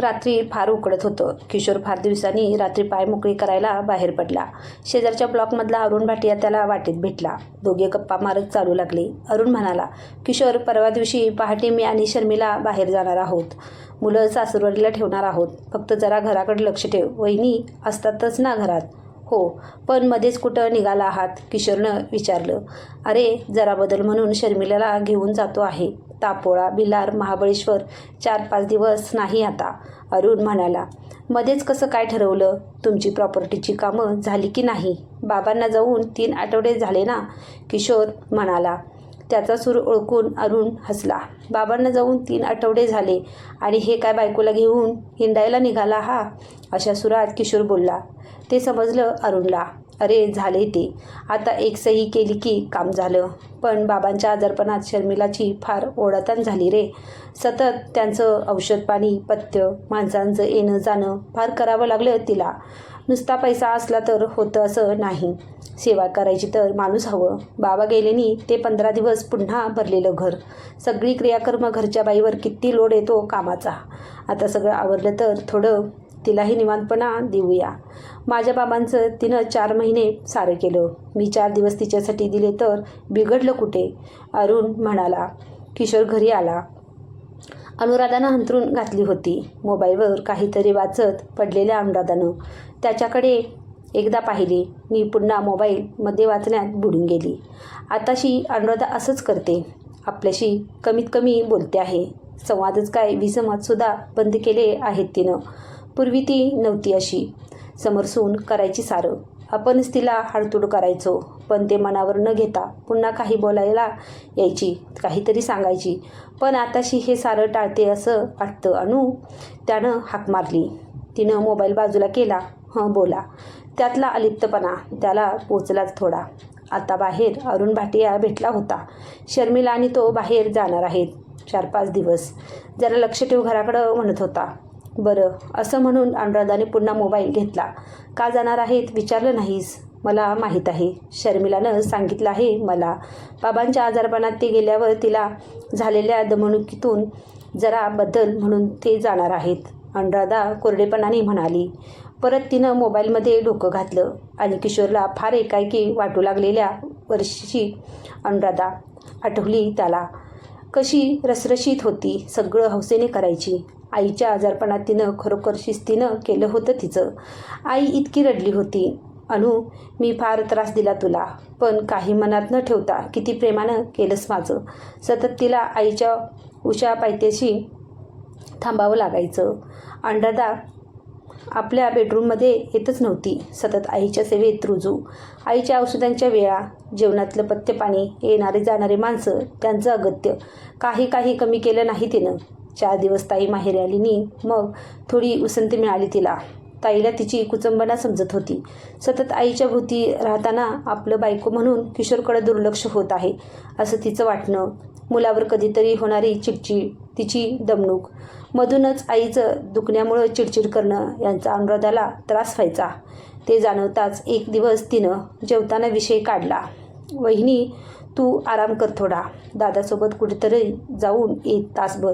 रात्री फार उकडत होतं. किशोर फार दिवसांनी रात्री पाय मोकळी करायला बाहेर पडला. शेजारच्या ब्लॉकमधला अरुण भाटिया त्याला वाटेत भेटला. दोघे गप्पा मारत चालू लागले. अरुण म्हणाला किशोर परवा दिवशी पहाटे मी आणि शर्मिला बाहेर जाणार आहोत. मुलं सासूरवाडीला ठेवणार आहोत. फक्त जरा घराकडे लक्ष ठेव. वहिनी असतातच ना घरात. हो पण मध्येच कुठं निघाला आहात? किशोरनं विचारलं. अरे जरा बदल म्हणून शर्मिलाला घेऊन जातो आहे. तापोळा बिलार महाबळेश्वर चार पाच दिवस नाही आता अरुण म्हणाला. मध्येच कसं काय ठरवलं? तुमची प्रॉपर्टीची कामं झाली की नाही? बाबांना जाऊन तीन आठवडे झाले ना? किशोर म्हणाला. त्याचा सूर ओळखून अरुण हसला. बाबांना जाऊन तीन आठवडे झाले आणि हे काय बायकोला घेऊन हिंडायला निघाला हा? अशा सुरात किशोर बोलला. ते समजलं अरुणला. अरे झाले ते. आता एक सही केली की काम झालं. पण बाबांच्या आजारपणात शर्मिलाची फार ओढाताण झाली रे. सतत त्यांचं औषध पाणी पथ्य माणसांचं येणं जाणं फार करावं लागलं तिला. नुसता पैसा असला तर होतं असं नाही. सेवा करायची तर माणूस हवं. बाबा गेलेनी ते पंधरा दिवस पुन्हा भरलेलं घर. सगळी क्रियाकर्म घरच्या बाईवर किती लोड येतो कामाचा. आता सगळं आवरलं तर थोडं तिलाही निवांतपणा देऊया. माझ्या बाबांचं तिनं चार महिने सारं केलं. मी चार दिवस तिच्यासाठी दिले तर बिघडलं कुठे? अरुण म्हणाला. किशोर घरी आला. अनुराधानं हंतरून घातली होती. मोबाईलवर काहीतरी वाचत पडलेल्या अनुराधानं. त्याच्याकडे एकदा पाहिले. मी पुन्हा मोबाईलमध्ये वाचण्यात बुडून गेली. आताशी अनुराधा असंच करते. आपल्याशी कमीत कमी बोलते आहे. संवादच काय विसंवादसुद्धा बंद केले आहेत तिनं. पूर्वी ती नव्हती अशी. समरसून करायची सारं. आपणच तिला हाडतूड करायचो पण ते मनावर न घेता पुन्हा काही बोलायला यायची काहीतरी सांगायची. पण आताशी हे सारं टाळते असं वाटतं अनु. त्यानं हाक मारली. तिनं मोबाईल बाजूला केला. हं बोला. त्यातला अलिप्तपणा त्याला पोचलाच थोडा. आता बाहेर अरुण भाटिया भेटला होता. शर्मिला आणि तो बाहेर जाणार आहेत. चार पाच दिवस. जरा लक्ष ठेव घराकडं म्हणत होता. बरं असं म्हणून अनुराधाने पुन्हा मोबाईल घेतला. का जाणार आहेत? विचारलं नाहीस. मला माहीत आहे. शर्मिलानं सांगितलं आहे मला. बाबांच्या आजारपणात ते गेल्यावर तिला झालेल्या दमणुकीतून जरा बदल म्हणून ते जाणार आहेत अनुराधा कोरडेपणाने म्हणाली. परत तिनं मोबाईलमध्ये डोकं घातलं आणि किशोरला फार एकाएकी वाटू लागलेल्या वर्षीची अनुराधा आठवली त्याला. कशी रसरशीत होती सगळं हौसेने करायची. आईच्या आजारपणात तिनं खरोखर शिस्तीनं केलं होतं तिचं. आई इतकी रडली होती. अनु मी फार त्रास दिला तुला पण काही मनात न ठेवता किती प्रेमानं केलंस माझं. सतत तिला आईच्या उशा पायथ्याशी थांबावं लागायचं. अंडरदा आपल्या बेडरूममध्ये येतच नव्हती. सतत आईच्या सेवेत रुजू. आईच्या औषधांच्या वेळा जेवणातलं पथ्यपाणी येणारे जाणारे माणसं त्यांचं अगत्य. काही काही कमी केलं नाही तिनं. चार दिवस ताई माहेरी आलीनी मग थोडी उसंती मिळाली तिला. ताईला तिची कुचंबना समजत होती. सतत आईच्या भोवती राहताना आपलं बायको म्हणून किशोरकडे दुर्लक्ष होत आहे असं तिचं वाटणं. मुलावर कधीतरी होणारी चिडचिड तिची दमणूक. मधूनच आईचं दुखण्यामुळं चिडचिड करणं यांचा अनुराधाला त्रास व्हायचा. ते जाणवताच एक दिवस तिनं जेवताना विषय काढला. वहिनी तू आराम कर थोडा. दादासोबत कुठेतरी जाऊन ये तासभर.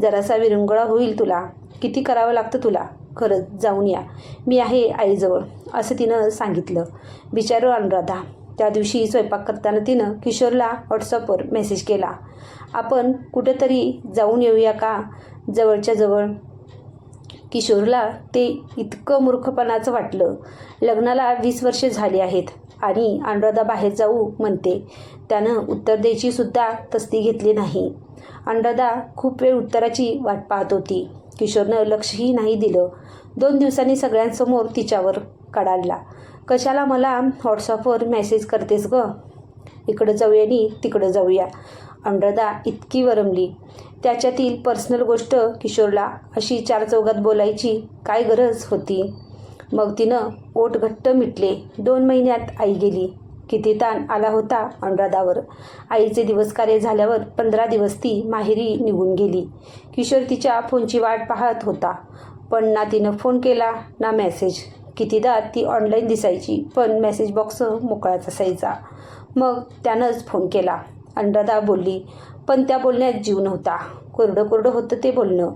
जरासा विरंगुळा होईल तुला. किती करावं लागतं तुला? खरंच जाऊन या. मी आहे आईजवळ असं तिनं सांगितलं. बिचारू अनुराधा. त्या दिवशी स्वयंपाक करताना तिनं किशोरला व्हॉट्सअपवर मेसेज केला. आपण कुठेतरी जाऊन येऊया का? जवळच्या जवळ. किशोरला ते इतकं मूर्खपणाचं वाटलं. लग्नाला वीस वर्षे झाली आहेत. आणि अनुराधा बाहेर जाऊ म्हणते. त्यानं उत्तर द्यायची सुद्धा तस्ती घेतली नाही. अनुराधा खूप वेळ उत्तराची वाट पाहत होती. किशोरनं लक्षही नाही दिलं. दोन दिवसांनी सगळ्यांसमोर तिच्यावर कडाडला. कशाला मला व्हॉट्सअपवर मेसेज करतेस ग? इकडं जाऊया आणि तिकडं जाऊया. अनुराधा इतकी वरमली. त्याच्यातील पर्सनल गोष्ट किशोरला अशी चार चौघात बोलायची काय गरज होती? मग तिनं ओट घट्ट मिटले. दोन महिन्यात आई गेली. किती ताण आला होता अनुराधावर. आईचे दिवस कार्य झाल्यावर पंधरा दिवस ती माहेरी निघून गेली. किशोर तिच्या फोनची वाट पाहत होता. पण ना तिनं फोन केला ना मेसेज. कितीदा ती ऑनलाईन दिसायची पण मेसेज बॉक्स मोकळाच असायचा. मग त्यानंच फोन केला. अनुराधा बोलली पण त्या बोलण्यात जीव नव्हता. कोरडं कोरडं होतं ते बोलणं.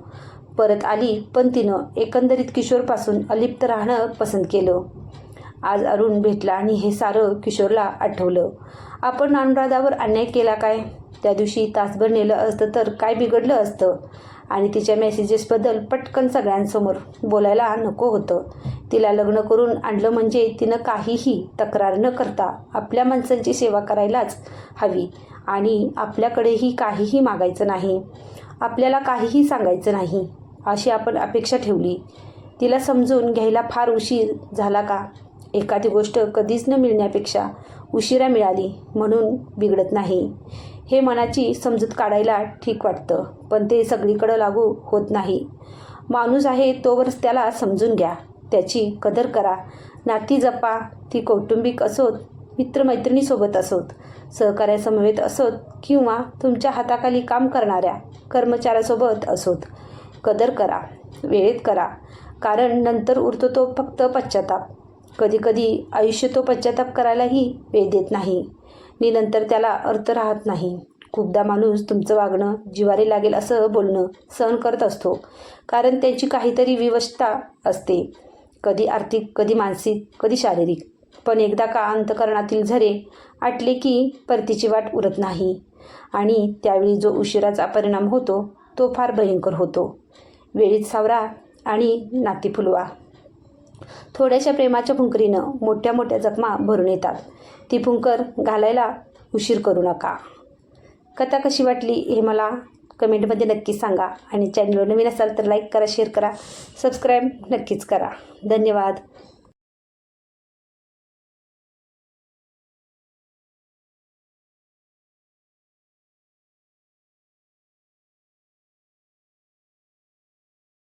परत आली पण तिनं एकंदरीत किशोरपासून अलिप्त राहणं पसंत केलं. आज अरुण भेटला आणि हे सारं किशोरला आठवलं. आपण अनुराधावर अन्याय केला काय? त्या दिवशी तासभर नेलं असतं तर काय बिघडलं असतं आणि तिच्या मेसेजेसबद्दल पटकन सगळ्यांसमोर बोलायला नको होतं. तिला लग्न करून आणलं म्हणजे तिनं काहीही तक्रार न करता आपल्या माणसांची सेवा करायलाच हवी आणि आपल्याकडेही काहीही मागायचं नाही. आपल्याला काहीही सांगायचं नाही. अशी आपण अपेक्षा ठेवली. तिला समजून घ्यायला फार उशीर झाला का? एखादी गोष्ट कधीच न मिळण्यापेक्षा उशिरा मिळाली म्हणून बिघडत नाही. हे मनाची समजूत काढायला ठीक वाटतं पण ते सगळीकडं लागू होत नाही. माणूस आहे तोवरच त्याला समजून घ्या. त्याची कदर करा. नाती जपा. ती कौटुंबिक असोत मित्रमैत्रिणीसोबत असोत सहकार्यासमवेत असोत किंवा तुमच्या हाताखाली काम करणाऱ्या कर्मचाऱ्यासोबत असोत. कदर करा वेळेत करा. कारण नंतर उरतो तो फक्त पश्चाताप. कधीकधी आयुष्य तो पश्चाताप करायलाही वेळ देत नाही. नि नंतर त्याला अर्थ राहत नाही. खूपदा माणूस तुमचं वागणं जिवारी लागेल असं बोलणं सहन करत असतो. कारण त्यांची काहीतरी विवशता असते. कधी आर्थिक कधी मानसिक कधी शारीरिक. पण एकदा का अंतकरणातील झरे आटले की परतीची वाट उरत नाही. आणि त्यावेळी जो उशिराचा परिणाम होतो तो फार भयंकर होतो. वेळीत सावरा आणि नाती फुलवा. थोड्याशा प्रेमाच्या फुंकरीनं मोठ्या मोठ्या जखमा भरून येतात. ती फुंकर घालायला उशीर करू नका. कथा कशी वाटली हे मला कमेंटमध्ये नक्की सांगा आणि चॅनलवर नवीन असाल तर लाईक करा शेअर करा सबस्क्राईब नक्कीच करा. धन्यवाद.